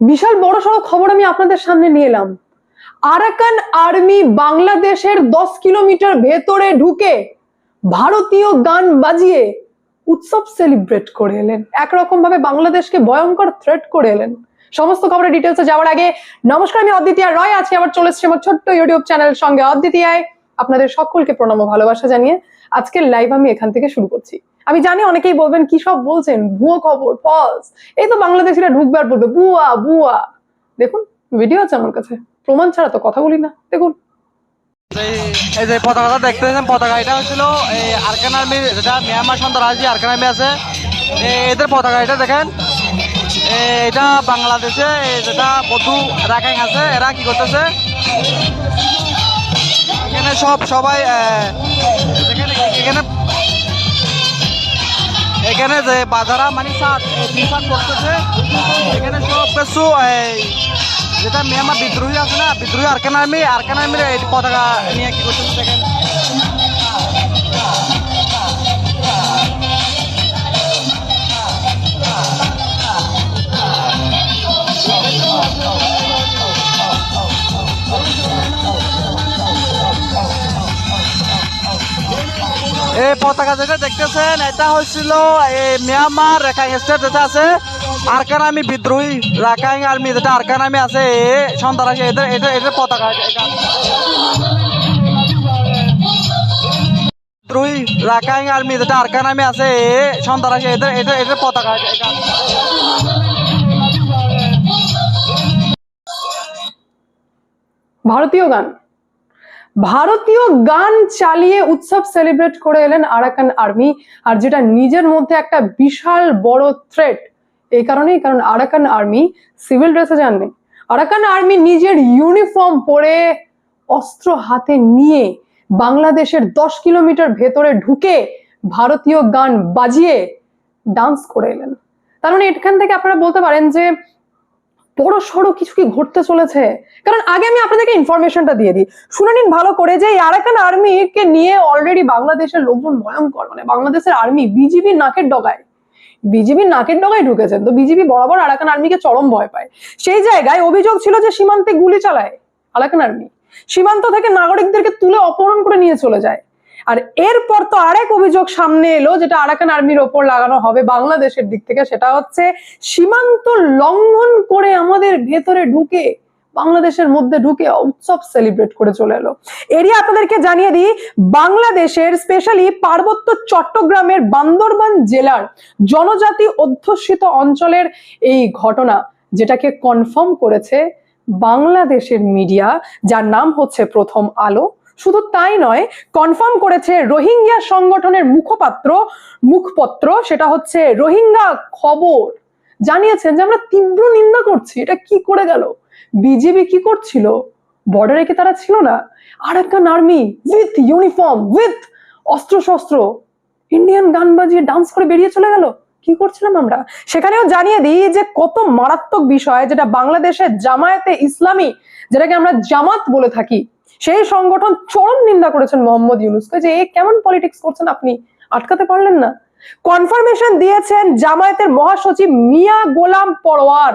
বিশাল বড় সড়ো খবর আমি আপনাদের সামনে নিয়ে এলাম। আরাকান আর্মি বাংলাদেশের দশ কিলোমিটার ভেতরে ঢুকে ভারতীয় গান বাজিয়ে উৎসব সেলিব্রেট করে এলেন। একরকম ভাবে বাংলাদেশকে ভয়ঙ্কর থ্রেট করে এলেন। সমস্ত খবরের ডিটেলসে যাওয়ার আগে নমস্কার, আমি অদ্বিতীয় রয় আছি আবার চলে এসেছি আমার ছোট্ট ইউটিউব চ্যানেল সঙ্গে। অদ্বিতীয়ায় আপনাদের সকলকে প্রণাম ও ভালোবাসা জানিয়ে আজকের লাইভ আমি এখান থেকে শুরু করছি। আমি জানি অনেকেই বলবেন, কি সব বলছেন? ভুয়ো খবর ফলস এই তো বাংলাদেশিরা ঢুকবার বলবে বুয়া বুয়া দেখুন ভিডিও আছে আমার কাছে। প্রমাণ ছাড়া তো কথা বলি না। দেখুন। এই- যে পতাকাটা দেখতেছেন পতাকা এটা হচ্ছিল এই আরকান আর্মি, যেটা মিয়ানমার সন্ত্রাসী আরকান আর্মি আছে। এদের পতাকা এটা, দেখেন। এটা বাংলাদেশে যেটা বধু রাখাইং আছে, এরা কি করতেছে? এখানে সব, সবাই এখানে যে বাজারা মানে টিশার্ট করতেছে এখানে সব কিছু এই মেয়ে আমার বিদ্রোহী আছে না, বিদ্রোহী আরকান আমি আর কেন আমি পতাকা নিয়ে কি করতেছে দেখেন। এই পতাকা যেটা দেখতেছেন, এটা হচ্ছিল এই মিয়ানমার রেখাইং স্টেট যেটা আছে, আরকান আর্মি বিদ্রোহী রাখাইং আর্মি যেটা আরকান আর্মি আছে, এ এদের এটা এদের পতাকা বিদ্রোহী রাখাইং আর্মি যেটা আরকান আর্মি আছে, এ এদের এটা এদের পতাকা ভারতীয় গান। ভারতীয় গান চালিয়ে উৎসব সেলিব্রেট করে এলেন আরাকান আর্মি, আর যেটা নিজের মধ্যে একটা বিশাল বড় থ্রেট এই কারণেই, কারণ আরাকান আর্মি সিভিল ড্রেসে যাননি। আরাকান আর্মি নিজের ইউনিফর্ম পরে অস্ত্র হাতে নিয়ে বাংলাদেশের দশ কিলোমিটার ভেতরে ঢুকে ভারতীয় গান বাজিয়ে ডান্স করে এলেন। তার মানে এখান থেকে আপনারা বলতে পারেন যে বড় সড়ো কিছু কি ঘটতে চলেছে। কারণ আগে আমি আপনাদেরকে ইনফরমেশনটা দিয়ে দিই। শুনে নিন ভালো করে যে এই আরাকান আর্মিকে নিয়ে অলরেডি বাংলাদেশের লোকজন ভয়ঙ্কর মানে বাংলাদেশের আর্মি বিজিবি নাকের ডগায়। বিজিবি নাকের ডগায় ঢুকেছেন, তো বিজিবি বরাবর আরাকান আর্মিকে চরম ভয় পায়। সেই জায়গায় অভিযোগ ছিল যে সীমান্তে গুলি চালায় আরাকান আর্মি। সীমান্ত থেকে নাগরিকদেরকে তুলে অপহরণ করে নিয়ে চলে যায়। আর এরপর তো আরেক অভিযোগ সামনে এলো, যেটা আরাকান আর্মির ওপর লাগানো হবে বাংলাদেশের দিক থেকে, সেটা হচ্ছে সীমান্ত লঙ্ঘন করে আমাদের ভেতরে ঢুকে, বাংলাদেশের মধ্যে ঢুকে উৎসব সেলিব্রেট করে চলে এলো। এরিয়া আপনাদেরকে জানিয়ে দিই, বাংলাদেশের স্পেশালি পার্বত্য চট্টগ্রামের বান্দরবান জেলার জনজাতি অধ্যুষিত অঞ্চলের এই ঘটনা, যেটাকে কনফার্ম করেছে বাংলাদেশের মিডিয়া যার নাম হচ্ছে প্রথম আলো। শুধু তাই নয় কনফার্ম করেছে রোহিঙ্গা সংগঠনের মুখপাত্র, মুখপত্র, সেটা হচ্ছে রোহিঙ্গা খবর। জানিয়েছেন যে আমরা তীব্র নিন্দা করছি, এটা কি করে গেল? বিজেপি কি করছিল? বর্ডারে কি তারা ছিল না? Arakan army with uniform with অস্ত্র শস্ত্র ইন্ডিয়ান গান বাজিয়ে ডান্স করে বেরিয়ে চলে গেল? কি করছিলাম আমরা? সেখানেও জানিয়ে দিই যে কত মারাত্মক বিষয়, যেটা বাংলাদেশের জামায়াতে ইসলামী, যেটাকে আমরা জামাত বলে থাকি সেই সংগঠন চরম নিন্দা করেছেন মোহাম্মদ ইউনুসকে যে এ কেমন পলিটিক্স করছেন আপনি? আটকাতে পারলেন না। কনফার্মেশন দিয়েছেন জামায়াতের মহাসচিব মিয়া গোলাম পরোয়ার।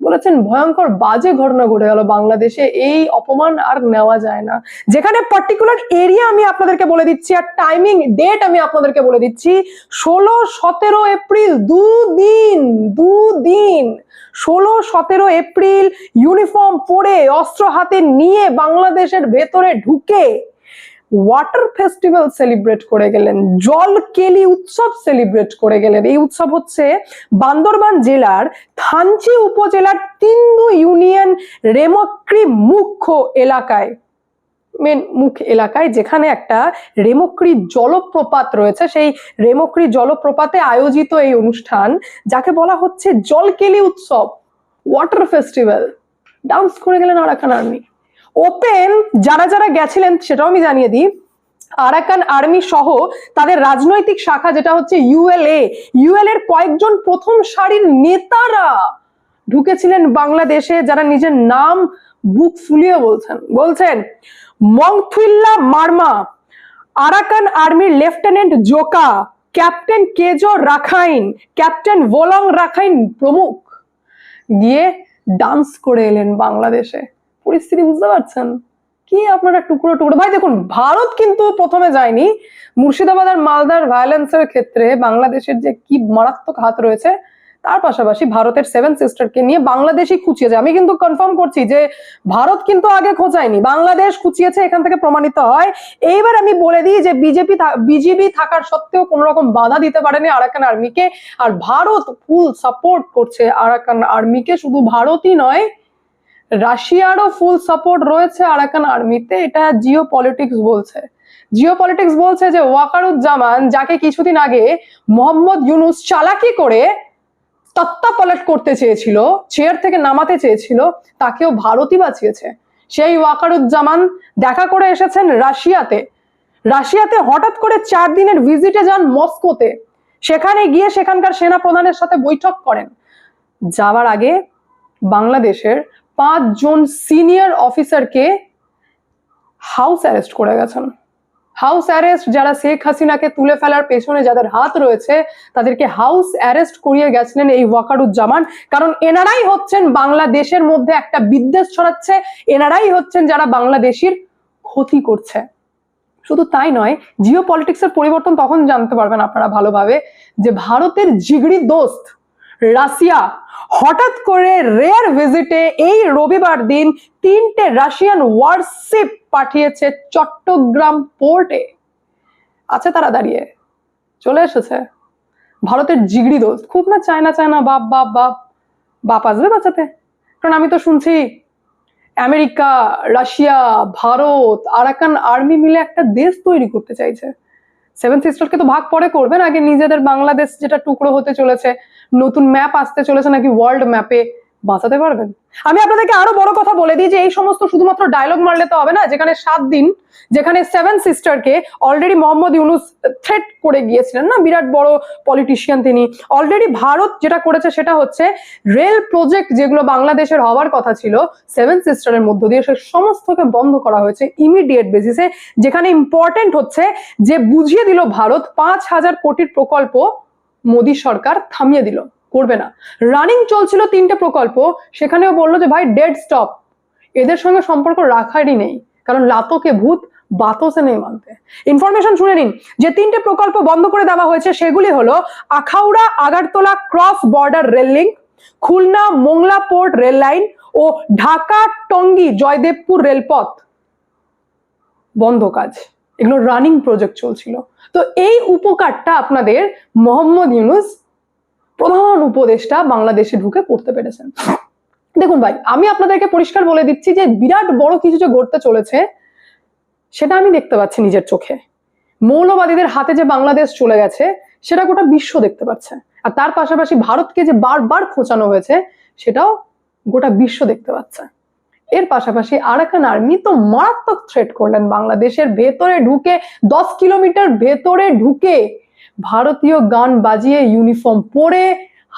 বলেছেন, ভয়ঙ্কর বাজে ঘটনা ঘটে গেল বাংলাদেশে, এই অপমান আর নেওয়া যায় না। যেখানে পার্টিকুলার এরিয়া আমি আপনাদেরকে বলে দিচ্ছি আর টাইমিং ডেট আমি আপনাদেরকে বলে দিচ্ছি, ষোলো সতেরো এপ্রিল দুদিন দুদিন, ষোলো সতেরো এপ্রিল ইউনিফর্ম পরে অস্ত্র হাতে নিয়ে বাংলাদেশের ভেতরে ঢুকে ওয়াটার ফেস্টিভ্যাল সেলিব্রেট করে গেলেন, জল কেলি উৎসব সেলিব্রেট করে গেলেন। এই উৎসব হচ্ছে বান্দরবান জেলার থানচি উপজেলার তিন্দু ইউনিয়ন রেমক্রি মুখ্য এলাকায় মেন মুখ এলাকায়, যেখানে একটা রেমক্রি জলপ্রপাত রয়েছে। সেই রেমক্রি জলপ্রপাতে আয়োজিত এই অনুষ্ঠান, যাকে বলা হচ্ছে জলকেলি উৎসব ওয়াটার ফেস্টিভ্যাল ডান্স করে গেলেন আরাকান আর্মি ওপেন যারা যারা গেছিলেন সেটাও আমি জানিয়ে দিই। আরাকান আর্মি সহ তাদের রাজনৈতিক শাখা যেটা হচ্ছে ইউএলএ ইউএল এর কয়েকজন প্রথম সারির নেতারা ঢুকেছিলেন বাংলাদেশে, যারা নিজের নাম বুক ফুলিয়ে বলছেন। বলছেন মংথুইল্লা মার্মা আরাকান আর্মির lieutenant Joka captain Kejo Rakhine captain Bholong Rakhine প্রমুখ। গিয়ে ডান্স করে এলেন বাংলাদেশে। পরিস্থিতি বুঝতে পারছেন? কি আপনারা টুকরো টুকরো? ভাই, দেখুন, ভারত কিন্তু প্রথমে যায়নি। মুর্শিদাবাদ আর মালদার ভায়োলেন্সের ক্ষেত্রে বাংলাদেশের যে কি মারাত্মক হাত রয়েছে, তার পাশাপাশি ভারতের সেভেন সিস্টারকে নিয়ে বাংলাদেশই খুঁচিয়েছে আমি কিন্তু কনফার্ম করছি যে ভারত কিন্তু আগে খোঁচায়নি বাংলাদেশ খুঁচিয়েছে, এখান থেকে প্রমাণিত হয়। এইবার আমি বলে দিই যে বিজেপি বিজেপি থাকার সত্ত্বেও কোনো রকম বাধা দিতে পারেনি আরাকান আর্মিকে আর ভারত ফুল সাপোর্ট করছে আরাকান আর্মিকে শুধু ভারতই নয় রাশিয়ারও ফুল সাপোর্ট রয়েছে আরাকান আর্মিতে এটা জিও পলিটিক্স বলছে। জিও পলিটিক্স বলছে যে ওয়াকারুজ্জামান, যাকে কিছুদিন আগে মোহাম্মদ ইউনুস চালাকি করে তত্ত্বাপলট করতে চেয়েছিল চেয়ার থেকে নামাতে চেয়েছিল, তাকেও ভারতই বাঁচিয়েছে। সেই ওয়াকারুজ্জামান দেখা করে এসেছেন রাশিয়াতে। রাশিয়াতে হঠাৎ করে চার দিনের ভিজিটে যান মস্কোতে। সেখানে গিয়ে সেখানকার সেনা প্রধানের সাথে বৈঠক করেন। যাওয়ার আগে বাংলাদেশের পাঁচজন সিনিয়র অফিসারকে হাউস অ্যারেস্ট করে গেছেন। হাউস অ্যারেস্ট যারা শেখ হাসিনাকে তুলে ফেলার পেছনে যাদের হাত রয়েছে, তাদেরকে হাউস অ্যারেস্ট করিয়ে গেছিলেন এই ওয়াকারুজ্জামান। কারণ এনারাই হচ্ছেন বাংলাদেশের মধ্যে একটা বিদ্বেষ ছড়াচ্ছে, এনারাই হচ্ছেন যারা বাংলাদেশির ক্ষতি করছে। শুধু তাই নয় জিও পলিটিক্সের পরিবর্তন তখন জানতে পারবেন আপনারা ভালোভাবে যে ভারতের জিগড়ি দোস্ত রাশিয়া হঠাৎ করে রেয়ার ভিজিটে এই রবিবার দিন তিনটে রাশিয়ান ওয়ারশিপ পাঠিয়েছে চট্টগ্রাম পোর্টে আছে তারা দাঁড়িয়ে চলে এসেছে। ভারতের জিগড়ি দোষ খুব না চায়না চায়না বাপ বাপ বাপ বাপ আসবে বাঁচাতে? কারণ আমি তো শুনছি America, Russia, Bharat, Arakan army মিলে একটা দেশ তৈরি করতে চাইছে। সেভেন সিস্টারকে তো ভাগ পরে করবেন আগে নিজেদের বাংলাদেশ যেটা টুকরো হতে চলেছে নতুন ম্যাপ আসতে চলেছে নাকি ওয়ার্ল্ড ম্যাপে বাঁচাতে পারবেন? আমি আপনাদেরকে আরও বড় কথা বলে দিই যে এই সমস্ত শুধুমাত্র ডায়লগ মারলে তো হবে না, যেখানে সাত দিন, যেখানে সেভেন সিস্টারকে অলরেডি মোহাম্মদ ইউনুস থ্রেট করে গিয়েছিলেন না? বিরাট বড় পলিটিশিয়ান তিনি। অলরেডি ভারত যেটা করেছে সেটা হচ্ছে রেল প্রজেক্ট যেগুলো বাংলাদেশের হওয়ার কথা ছিল সেভেন সিস্টারের মধ্য দিয়ে সে সমস্তকে বন্ধ করা হয়েছে ইমিডিয়েট বেসিসে যেখানে ইম্পর্টেন্ট হচ্ছে যে বুঝিয়ে দিল ভারত পাঁচ হাজার কোটির প্রকল্প মোদী সরকার থামিয়ে দিল, করবে না। রানিং চলছিল তিনটে প্রকল্প, সেখানেও বলল যে, ভাই, ডেড স্টপ। এদের সঙ্গে সম্পর্ক রাখারই নেই, কারণ লাতকে ভূত বাতসে নেই মানতে। ইনফরমেশন শুনে নিন, যে তিনটে প্রকল্প বন্ধ করে দেওয়া হয়েছে, সেগুলি হলো Akhaura, Agartala cross border rail link, Khulna, Mongla port rail line ও ঢাকা, টঙ্গী, জয়দেবপুর রেলপথ। বন্ধ কাজ। এগুলো রানিং প্রজেক্ট চলছিল। তো এই উপকারটা আপনাদের মোহাম্মদ ইউনুস প্রধান উপদেষ্টা বাংলাদেশে ঢুকে পড়তে পেরেছেন। দেখুন ভাই, আমি আপনাদেরকে পরিষ্কার বলে দিচ্ছি যে বিরাট বড় কিছু যে ঘটতে চলেছে, সেটা আমি দেখতে পাচ্ছি নিজের চোখে। মৌলবাদীদের হাতে যে বাংলাদেশ চলে গেছে, সেটা গোটা বিশ্ব দেখতে পাচ্ছে। আর তার পাশাপাশি ভারতকে যে বারবার খোঁচানো হয়েছে, সেটাও গোটা বিশ্ব দেখতে পাচ্ছে। এর পাশাপাশি আরাকান আর্মি তো মারাত্মক থ্রেট করলেন বাংলাদেশের ভেতরে ঢুকে, দশ কিলোমিটার ভেতরে ঢুকে ভারতীয় গান বাজিয়ে ইউনিফর্ম পরে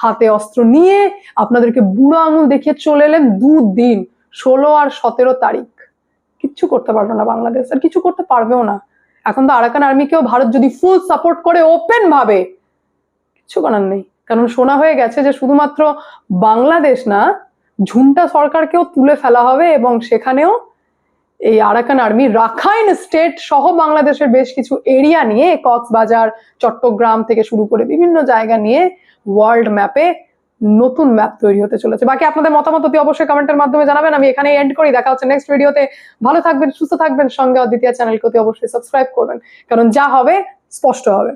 হাতে অস্ত্র নিয়ে আপনাদেরকে বুড়ো আঙুল দেখিয়ে চলে এলেন দুদিন, ষোলো আর সতেরো তারিখ। কিচ্ছু করতে পারবে না বাংলাদেশ, আর কিছু করতে পারবেও না। এখন তো আরাকান আর্মিকেও ভারত যদি ফুল সাপোর্ট করে ওপেন ভাবে কিচ্ছু করার নেই। কারণ শোনা হয়ে গেছে যে শুধুমাত্র বাংলাদেশ না ঝুন্টা সরকারকেও তুলে ফেলা হবে এবং সেখানেও এই আরাকান আর্মি রাখাইন স্টেট সহ বাংলাদেশের বেশ কিছু এরিয়া নিয়ে কক্সবাজার, চট্টগ্রাম থেকে শুরু করে বিভিন্ন জায়গা নিয়ে ওয়ার্ল্ড ম্যাপে নতুন ম্যাপ তৈরি হতে চলেছে। বাকি আপনাদের মতামত অতি অবশ্যই কমেন্টের মাধ্যমে জানাবেন। আমি এখানে এন্ড করি। দেখা হচ্ছে নেক্সট ভিডিওতে ভালো থাকবেন, সুস্থ থাকবেন। সঙ্গে অদ্বিতীয় চ্যানেলকে অতি অবশ্যই সাবস্ক্রাইব করবেন। কারণ যা হবে, স্পষ্ট হবে।